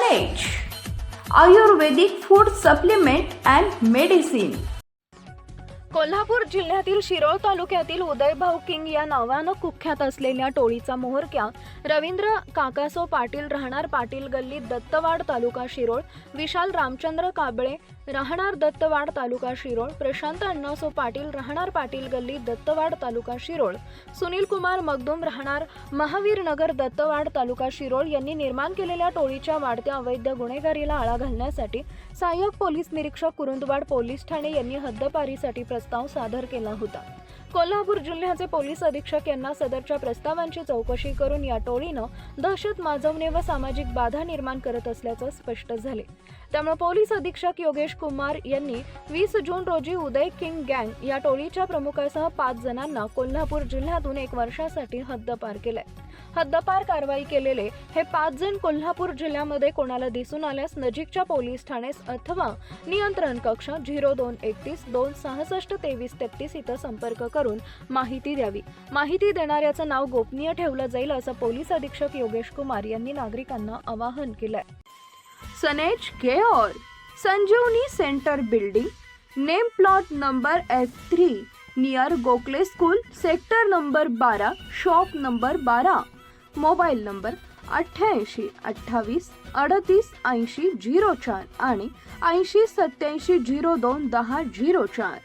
knowledge. Ayurvedic food supplement and medicine. Kolhapur जिल्ह्यातील शिरोळ तालुक्यातील उदयभाऊ king या नावानं कुख्यात असलेल्या टोळीचा मोहरक्या रवींद्र काकासो पाटील राहणार पाटील गल्ली दत्तवाड तालुका शिरोळ विशाल रामचंद्र काबळे राहणार दत्तवाड तालुका शिरोळ प्रशांत अण्णासो पाटील राहणार पाटील गल्ली दत्तवाड तालुका शिरोळ सुनील कुमार मगदूम राहणार महावीर नगर दत्तवाड तालुका शिरोळ यांनी निर्माण केलेल्या टोळीच्या वाढत्या अवैध गुन्हेगारीला आळा घालण्यासाठी सहाय्यक पोलीस निरीक्षक कुरुंदवाड पोलीस ठाणे यांनी हद्दपारीसाठी प्रस्ताव सादर केला होता. कोल्हापूर जिल्ह्याचे पोलीस अधीक्षक यांना सदरच्या प्रस्तावांची चौकशी करून या टोळीनं दहशत माजवणे व सामाजिक बाधा निर्माण करत असल्याचं स्पष्ट झाले. त्यामुळे पोलीस अधीक्षक योगेश कुमार यांनी वीस जून रोजी उदय किंग गँग या टोळीच्या प्रमुखासह पाच जणांना कोल्हापूर जिल्ह्यातून एक वर्षासाठी हद्दपार केलाय. हद्दपार कारवाई केलेले हे पाच जण कोल्हापूर जिल्ह्यामध्ये कोणाला दिसून आल्यास नजीकच्या पोलीस ठाण्यास अथवा नियंत्रण कक्ष झिरो दोन एकतीस दोन सहासष्ट तेवीस तेहतीस इथं संपर्क कर. करून माहिती द्यावी. माहिती देणाऱ्याचं नाव गोपनीय ठेवलं जाईल असं पोलीस अधीक्षक योगेश कुमार यांनी नागरिकांना आवाहन केलंय. सनेज care Sanjeevani centre building name plot number F three near Gokhale school sector number बारा शॉप नंबर बारा मोबाईल नंबर अठ्ठ्याऐंशी अठ्ठावीस अडतीस ऐंशी झिरो चार आणि ऐंशी सत्याऐंशी झिरो दोन दहा झिरो चार.